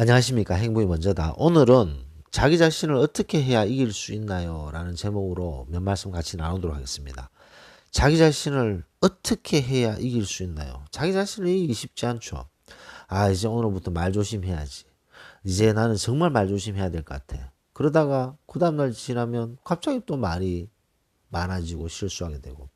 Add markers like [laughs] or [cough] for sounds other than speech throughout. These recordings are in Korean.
안녕하십니까. 행복이 먼저다. 오늘은 자기 자신을 어떻게 해야 이길 수 있나요? 라는 제목으로 몇 말씀 같이 나누도록 하겠습니다. 자기 자신을 어떻게 해야 이길 수 있나요? 자기 자신을 이기기 쉽지 않죠. 아 이제 오늘부터 말 조심해야지. 이제 나는 정말 말 조심해야 될 것 같아. 그러다가 그 다음날 지나면 갑자기 또 말이 많아지고 실수하게 되고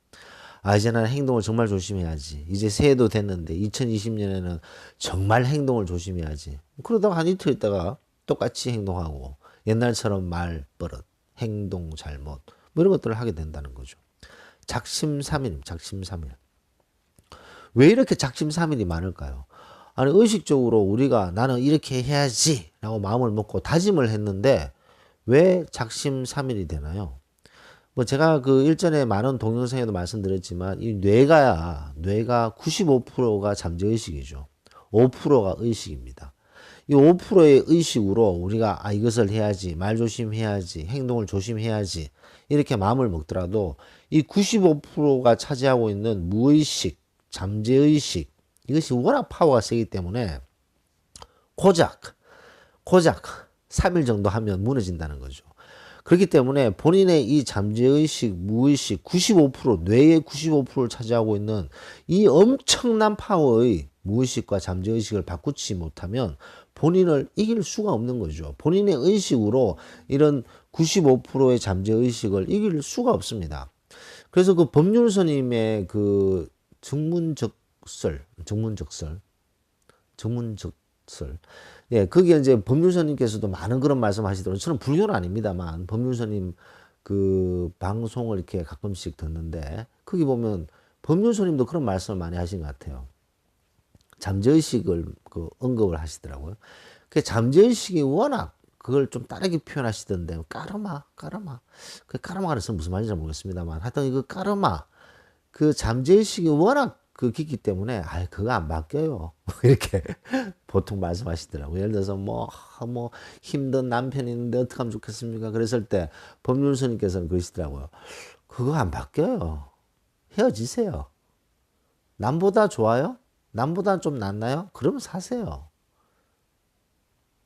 아, 이제 나는 행동을 정말 조심해야지. 이제 새해도 됐는데 2020년에는 정말 행동을 조심해야지. 그러다가 한 이틀 있다가 똑같이 행동하고 옛날처럼 말 버릇, 행동 잘못 뭐 이런 것들을 하게 된다는 거죠. 작심삼일, 작심삼일. 왜 이렇게 작심삼일이 많을까요? 아니 의식적으로 우리가 나는 이렇게 해야지라고 마음을 먹고 다짐을 했는데 왜 작심삼일이 되나요? 뭐 제가 그 일전에 많은 동영상에도 말씀드렸지만 이 뇌가 뇌가 95%가 잠재 의식이죠. 5%가 의식입니다. 이 5%의 의식으로 우리가 아 이것을 해야지 말 조심해야지 행동을 조심해야지 이렇게 마음을 먹더라도 이 95%가 차지하고 있는 무의식 잠재 의식 이것이 워낙 파워가 세기 때문에 고작 고작 3일 정도 하면 무너진다는 거죠. 그렇기 때문에 본인의 이 잠재의식, 무의식 95% 뇌의 95%를 차지하고 있는 이 엄청난 파워의 무의식과 잠재의식을 바꾸지 못하면 본인을 이길 수가 없는 거죠. 본인의 의식으로 이런 95%의 잠재의식을 이길 수가 없습니다. 그래서 그 법률스님의 그 정문적설, 정문적설, 정문적설, 예, 그게 이제 법률사님께서도 많은 그런 말씀 하시더라고요. 저는 불교는 아닙니다만, 법률사님 그 방송을 이렇게 가끔씩 듣는데, 거기 보면 법률사님도 그런 말씀을 많이 하신 것 같아요. 잠재의식을 그 언급을 하시더라고요. 그 잠재의식이 워낙 그걸 좀 다르게 표현하시던데, 까르마, 까르마. 그 까르마가 무슨 말인지 모르겠습니다만, 하여튼 이거 까르마, 그 잠재의식이 워낙 그 깊기 때문에 아 그거 안 바뀌어요. [laughs] 이렇게 보통 말씀하시더라고요. 예를 들어서 뭐뭐 뭐 힘든 남편이 있는데 어떻게 하면 좋겠습니까? 그랬을 때 법률스님께서는 그러시더라고요. 그거 안 바뀌어요. 헤어지세요. 남보다 좋아요? 남보다 좀 낫나요? 그러면 사세요.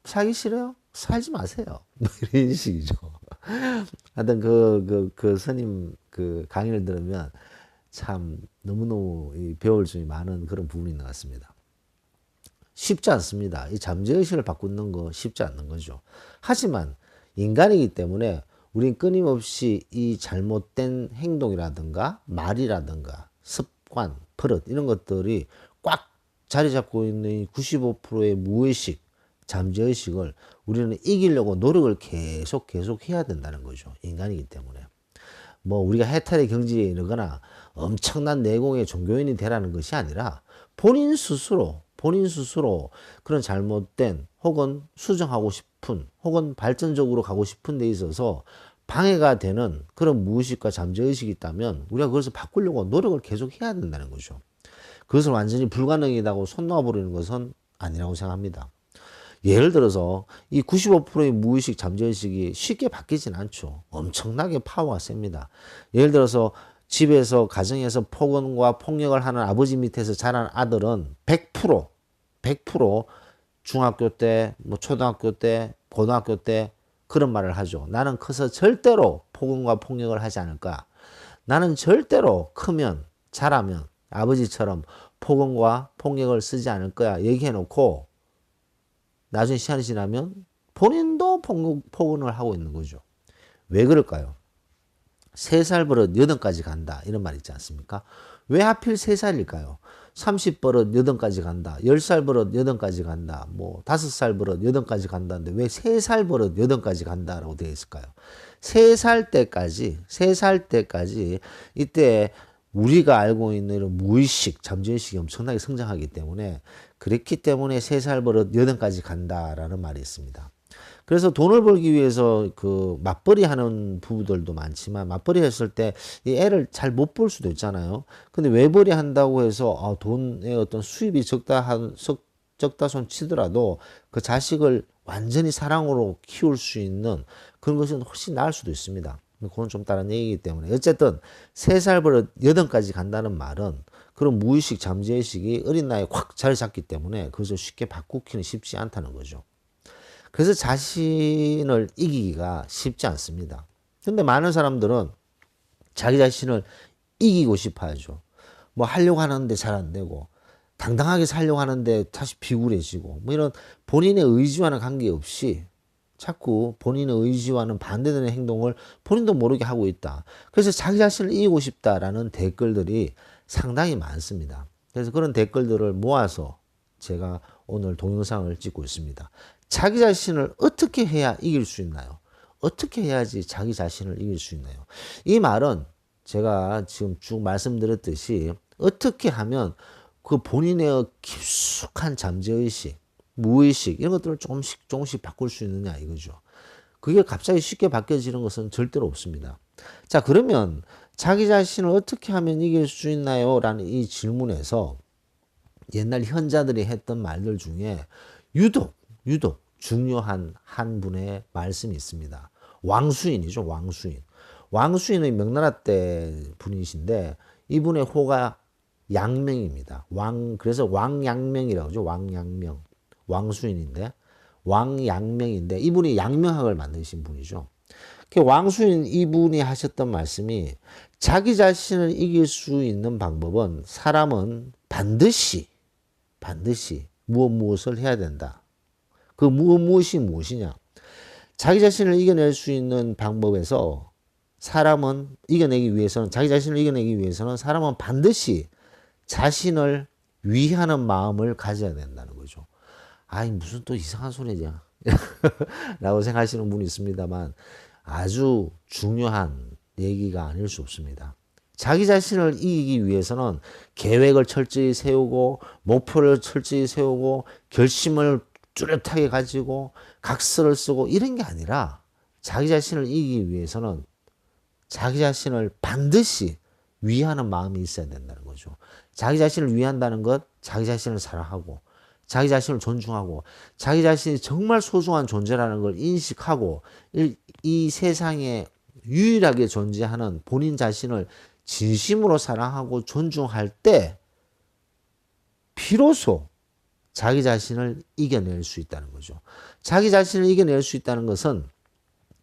살기 싫어요? 살지 마세요. [laughs] 뭐 이런 식이죠. 하여튼 그, 그, 그 스님 그 강의를 들으면 참 너무너무 배울 점이 많은 그런 부분이 있는 것 같습니다. 쉽지 않습니다. 이 잠재의식을 바꾸는 거 쉽지 않는 거죠. 하지만 인간이기 때문에 우린 끊임없이 이 잘못된 행동이라든가 말이라든가 습관, 버릇 이런 것들이 꽉 자리 잡고 있는 95%의 무의식, 잠재의식을 우리는 이기려고 노력을 계속 계속 해야 된다는 거죠. 인간이기 때문에. 뭐 우리가 해탈의 경지에 이르거나 엄청난 내공의 종교인이 되라는 것이 아니라 본인 스스로 본인 스스로 그런 잘못된 혹은 수정하고 싶은 혹은 발전적으로 가고 싶은 데 있어서 방해가 되는 그런 무의식과 잠재의식이 있다면 우리가 그것을 바꾸려고 노력을 계속 해야 된다는 거죠. 그것을 완전히 불가능이라고 손 놓아버리는 것은 아니라고 생각합니다. 예를 들어서 이 95%의 무의식 잠재의식이 쉽게 바뀌진 않죠. 엄청나게 파워가 셉니다. 예를 들어서 집에서 가정에서 폭언과 폭력을 하는 아버지 밑에서 자란 아들은 100% 100% 중학교 때, 뭐 초등학교 때, 고등학교 때 그런 말을 하죠. 나는 커서 절대로 폭언과 폭력을 하지 않을 거야. 나는 절대로 크면 자라면 아버지처럼 폭언과 폭력을 쓰지 않을 거야. 얘기해 놓고 나중에 시간이 지나면 본인도 폭언을 하고 있는 거죠. 왜 그럴까요? 세살 버릇 여든까지 간다. 이런 말 있지 않습니까? 왜 하필 세살일까요 30 버릇 여든까지 간다. 10살 버릇 여든까지 간다. 뭐 5살 버릇 여든까지 간다는데 왜 3살 버릇 여든까지 간다라고 되어 있을까요? 3살 때까지 3살 때까지 이때 우리가 알고 있는 이런 무의식, 잠재의식이 엄청나게 성장하기 때문에 그랬기 때문에 3살 버릇 여든까지 간다라는 말이 있습니다. 그래서 돈을 벌기 위해서 그 맞벌이 하는 부부들도 많지만 맞벌이 했을 때 이 애를 잘 못 볼 수도 있잖아요. 근데 외벌이 한다고 해서 아, 돈의 어떤 수입이 적다 한 적다 손 치더라도 그 자식을 완전히 사랑으로 키울 수 있는 그런 것은 훨씬 나을 수도 있습니다. 그건 좀 다른 얘기이기 때문에 어쨌든 세 살부터 여든까지 간다는 말은 그런 무의식 잠재의식이 어린 나이에 확 자리 잡기 때문에 그것을 쉽게 바꾸기는 쉽지 않다는 거죠. 그래서 자신을 이기기가 쉽지 않습니다. 근데 많은 사람들은 자기 자신을 이기고 싶어 하죠. 뭐 하려고 하는데 잘 안 되고, 당당하게 살려고 하는데 다시 비굴해지고, 뭐 이런 본인의 의지와는 관계없이 자꾸 본인의 의지와는 반대되는 행동을 본인도 모르게 하고 있다. 그래서 자기 자신을 이기고 싶다라는 댓글들이 상당히 많습니다. 그래서 그런 댓글들을 모아서 제가 오늘 동영상을 찍고 있습니다. 자기 자신을 어떻게 해야 이길 수 있나요? 어떻게 해야지 자기 자신을 이길 수 있나요? 이 말은 제가 지금 쭉 말씀드렸듯이 어떻게 하면 그 본인의 깊숙한 잠재의식, 무의식 이런 것들을 조금씩 조금씩 바꿀 수 있느냐 이거죠. 그게 갑자기 쉽게 바뀌어지는 것은 절대로 없습니다. 자 그러면 자기 자신을 어떻게 하면 이길 수 있나요? 라는 이 질문에서 옛날 현자들이 했던 말들 중에 유독 유독 중요한 한 분의 말씀이 있습니다. 왕수인이죠, 왕수인. 왕수인의 명나라 때 분이신데 이분의 호가 양명입니다. 왕 그래서 왕양명이라고 하죠. 왕양명. 왕수인인데 왕양명인데 이분이 양명학을 만드신 분이죠. 그 왕수인 이분이 하셨던 말씀이 자기 자신을 이길 수 있는 방법은 사람은 반드시 반드시 무엇 무엇을 해야 된다. 그 무엇 무엇이 무엇이냐? 자기 자신을 이겨낼 수 있는 방법에서 사람은 이겨내기 위해서는 자기 자신을 이겨내기 위해서는 사람은 반드시 자신을 위하는 마음을 가져야 된다는 거죠. 아이 무슨 또 이상한 소리냐 [laughs] 라고 생각하시는 분이 있습니다만 아주 중요한 얘기가 아닐 수 없습니다. 자기 자신을 이기기 위해서는 계획을 철저히 세우고 목표를 철저히 세우고 결심을 뚜렷하게 가지고 각서를 쓰고 이런 게 아니라 자기 자신을 이기기 위해서는 자기 자신을 반드시 위하는 마음이 있어야 된다는 거죠. 자기 자신을 위한다는 것, 자기 자신을 사랑하고 자기 자신을 존중하고 자기 자신이 정말 소중한 존재라는 걸 인식하고 이, 이 세상에 유일하게 존재하는 본인 자신을 진심으로 사랑하고 존중할 때 비로소 자기 자신을 이겨낼 수 있다는 거죠. 자기 자신을 이겨낼 수 있다는 것은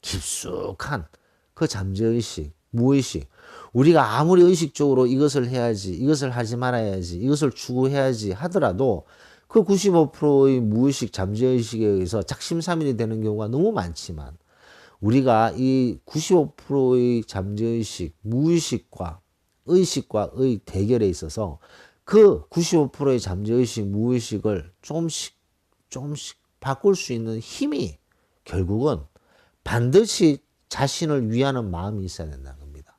깊숙한 그 잠재의식, 무의식, 우리가 아무리 의식적으로 이것을 해야지, 이것을 하지 말아야지, 이것을 추구해야지 하더라도 그 95%의 무의식 잠재의식에 의해서 작심삼일이 되는 경우가 너무 많지만 우리가 이 95%의 잠재의식, 무의식과 의식과의 대결에 있어서 그 95%의 잠재의식, 무의식을 조금씩 조금씩 바꿀 수 있는 힘이 결국은 반드시 자신을 위하는 마음이 있어야 된다는 겁니다.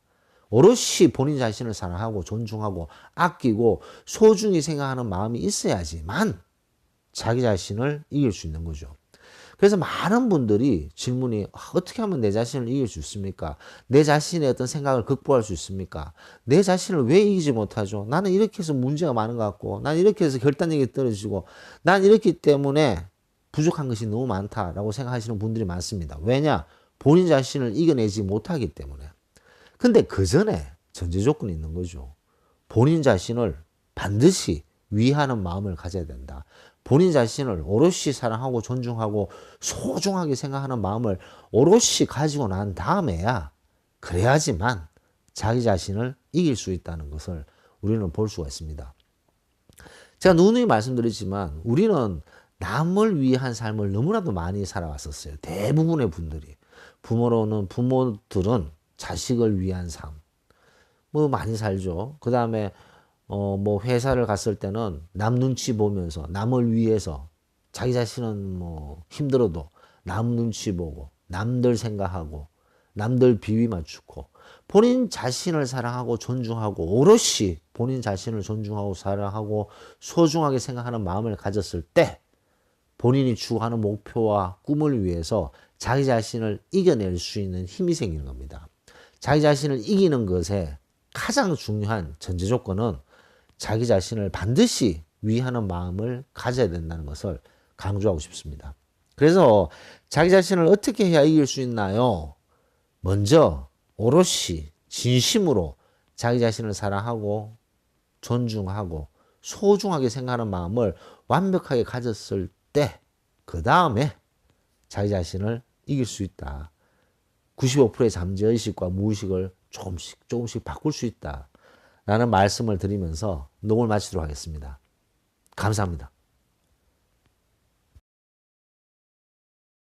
오롯이 본인 자신을 사랑하고 존중하고 아끼고 소중히 생각하는 마음이 있어야지만 자기 자신을 이길 수 있는 거죠. 그래서 많은 분들이 질문이 아, 어떻게 하면 내 자신을 이길 수 있습니까? 내 자신의 어떤 생각을 극복할 수 있습니까? 내 자신을 왜 이기지 못하죠? 나는 이렇게 해서 문제가 많은 것 같고, 난 이렇게 해서 결단력이 떨어지고, 난 이렇기 때문에 부족한 것이 너무 많다라고 생각하시는 분들이 많습니다. 왜냐? 본인 자신을 이겨내지 못하기 때문에. 근데 그 전에 전제 조건이 있는 거죠. 본인 자신을 반드시 위하는 마음을 가져야 된다. 본인 자신을 오롯이 사랑하고 존중하고 소중하게 생각하는 마음을 오롯이 가지고 난 다음에야 그래야지만 자기 자신을 이길 수 있다는 것을 우리는 볼 수가 있습니다. 제가 누누이 말씀드리지만 우리는 남을 위한 삶을 너무나도 많이 살아왔었어요. 대부분의 분들이. 부모로는 부모들은 자식을 위한 삶. 뭐 많이 살죠. 그 다음에 어, 뭐 회사를 갔을 때는 남 눈치 보면서 남을 위해서 자기 자신은 뭐 힘들어도 남 눈치 보고 남들 생각하고 남들 비위 맞추고 본인 자신을 사랑하고 존중하고 오롯이 본인 자신을 존중하고 사랑하고 소중하게 생각하는 마음을 가졌을 때 본인이 추구하는 목표와 꿈을 위해서 자기 자신을 이겨낼 수 있는 힘이 생기는 겁니다. 자기 자신을 이기는 것에 가장 중요한 전제 조건은 자기 자신을 반드시 위하는 마음을 가져야 된다는 것을 강조하고 싶습니다. 그래서 자기 자신을 어떻게 해야 이길 수 있나요? 먼저 오롯이 진심으로 자기 자신을 사랑하고 존중하고 소중하게 생각하는 마음을 완벽하게 가졌을 때, 그 다음에 자기 자신을 이길 수 있다. 95%의 잠재의식과 무의식을 조금씩 조금씩 바꿀 수 있다. 라는 말씀을 드리면서 녹음을 마치도록 하겠습니다. 감사합니다.